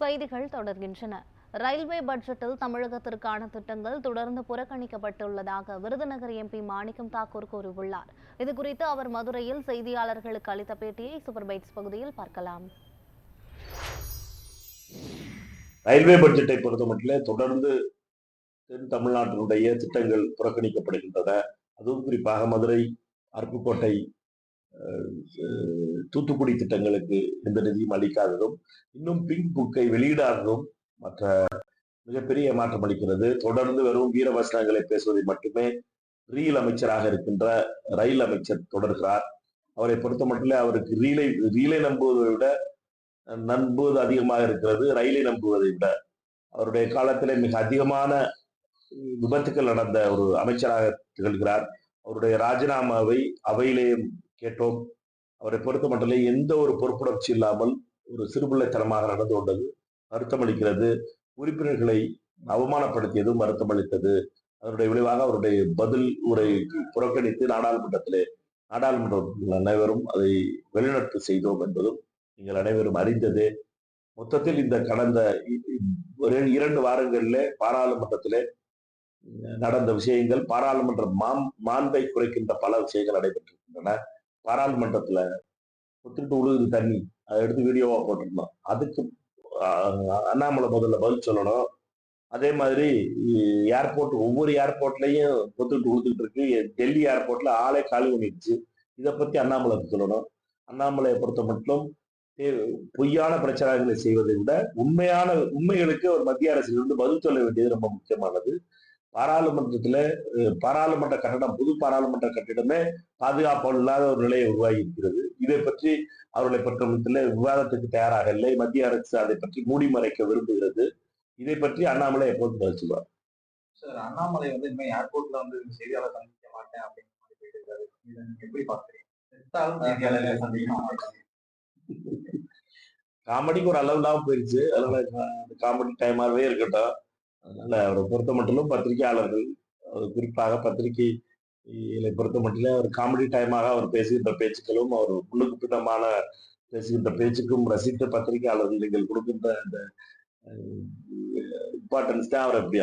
செய்திகள் தொடர்கின்றன. ரயில்வே பட்ஜெட்டில் தமிழகத்திற்கான திட்டங்கள் தொடர்ந்து புறக்கணிக்கப்பட்டுள்ளதாக விருதுநகர் எம்பி மாணிக்கம் தாக்கூர் கூறியுள்ளார். இதுகுறித்து அவர் மதுரையில் செய்தியாளர்களுக்கு அளித்த பேட்டியை சூப்பர்பைட்ஸ் பகுதியில் பார்க்கலாம். ரயில்வே பட்ஜெட்டை பொறுத்தமட்டிலே தொடர்ந்து தென் தமிழ்நாட்டினுடைய திட்டங்கள் புறக்கணிக்கப்படுகின்றன. அதுவும் குறிப்பாக மதுரை அருப்புக்கோட்டை தூத்துக்குடி திட்டங்களுக்கு எந்த நிதியும் அளிக்காததும் இன்னும் பிங்க் புக்கை வெளியிடாததும் மற்ற மிகப்பெரிய மாற்றம் அளிக்கிறது. தொடர்ந்து வெறும் வீர வசனங்களை பேசுவதை மட்டுமே ரீல் அமைச்சராக இருக்கின்ற ரயில் அமைச்சர் தொடர்கிறார். அவரை பொறுத்த மட்டும் அவருக்கு ரீலை ரீலை நம்புவதை விட நம்புவது அதிகமாக இருக்கிறது ரயிலை நம்புவதை விட. அவருடைய காலத்திலே மிக அதிகமான விபத்துக்கள் நடந்த ஒரு அமைச்சராக திகழ்கிறார். அவருடைய ராஜினாமாவை அவையிலே கேட்டோம். அவரை பொறுத்த மட்டும் எந்த ஒரு பொறுப்புணர்ச்சி இல்லாமல் ஒரு சிறுபிள்ளைத்தனமாக நடந்து கொண்டது வருத்தமளிக்கிறது. உறுப்பினர்களை அவமானப்படுத்தியதும் வருத்தமளித்தது. அதனுடைய விளைவாக அவருடைய பதில் உரை புறக்கணித்து நாடாளுமன்றத்திலே நாடாளுமன்ற அனைவரும் அதை வெளிநடப்பு செய்தோம் என்பதும் நீங்கள் அனைவரும் அறிந்ததே. மொத்தத்தில் இந்த கடந்த ஒரு இரண்டு வாரங்களிலே பாராளுமன்றத்திலே நடந்த விஷயங்கள் பாராளுமன்ற மாம் மாண்பை குறைக்கின்ற பல விஷயங்கள் நடைபெற்றிருக்கின்றன. பாராளுமன்றத்துல ஒத்துக்கிட்டு உழுகுது தண்ணி. அதை எடுத்து வீடியோவா போட்டிருந்தோம். அதுக்கு அண்ணாமலை முதல்ல பதில் சொல்லணும். அதே மாதிரி ஏர்போர்ட் ஒவ்வொரு ஏர்போர்ட்லயும் ஒத்துக்கிட்டு உழுதுகிட்டு இருக்கு. டெல்லி ஏர்போர்ட்ல ஆளே காலி பண்ணிடுச்சு. இதை பத்தி அண்ணாமலை சொல்லணும். அண்ணாமலையை பொறுத்த மட்டும் பொய்யான பிரச்சாரங்களை செய்வதை விட உண்மையான உண்மைகளுக்கு ஒரு மத்திய அரசிலிருந்து பதில் சொல்ல வேண்டியது ரொம்ப முக்கியமானது. பாராளுமன்றத்துல பாராளுமன்ற கட்டடம் புது பாராளுமன்ற கட்டிடமே பாதுகாப்பு இல்லாத ஒரு நிலையை உருவாகி இருக்கிறது இதை பற்றி அவர்களை பொறுத்தமட்டில் விவாதத்துக்கு தயாராக இல்லை. மத்திய அரசு அதை பற்றி மூடி மறைக்க விரும்புகிறது. இதை பற்றி அண்ணாமலை எப்போதும் பதில் சொல்வார்? சார் அண்ணாமலை வந்து இனிமே ஏர்போர்ட்ல வந்து செய்தியாளர் சந்திக்க மாட்டேன் அப்படின்னு சொல்லி போயிருக்காரு இதை நீங்க எப்படி பாக்குறீங்க காமெடிக்கு ஒரு அளவு இல்லாம போயிருச்சு. அதனால காமெடி டைமாகவே இருக்கட்டும். அதனால அவரை பொறுத்த மட்டும் பத்திரிகையாளர்கள் அவர் குறிப்பாக பத்திரிகை இதை பொறுத்த மட்டும் அவர் காமெடி டைமாக அவர் பேசுகின்ற பேச்சுக்களும் அவர் முன்னுக்கு பின்னமான பேசுகின்ற பேச்சுக்கும் ரசித்த பத்திரிகையாளர்கள் நீங்கள் கொடுக்கின்ற அந்த இம்பார்ட்டன்ஸ் தான் அவர் அப்படி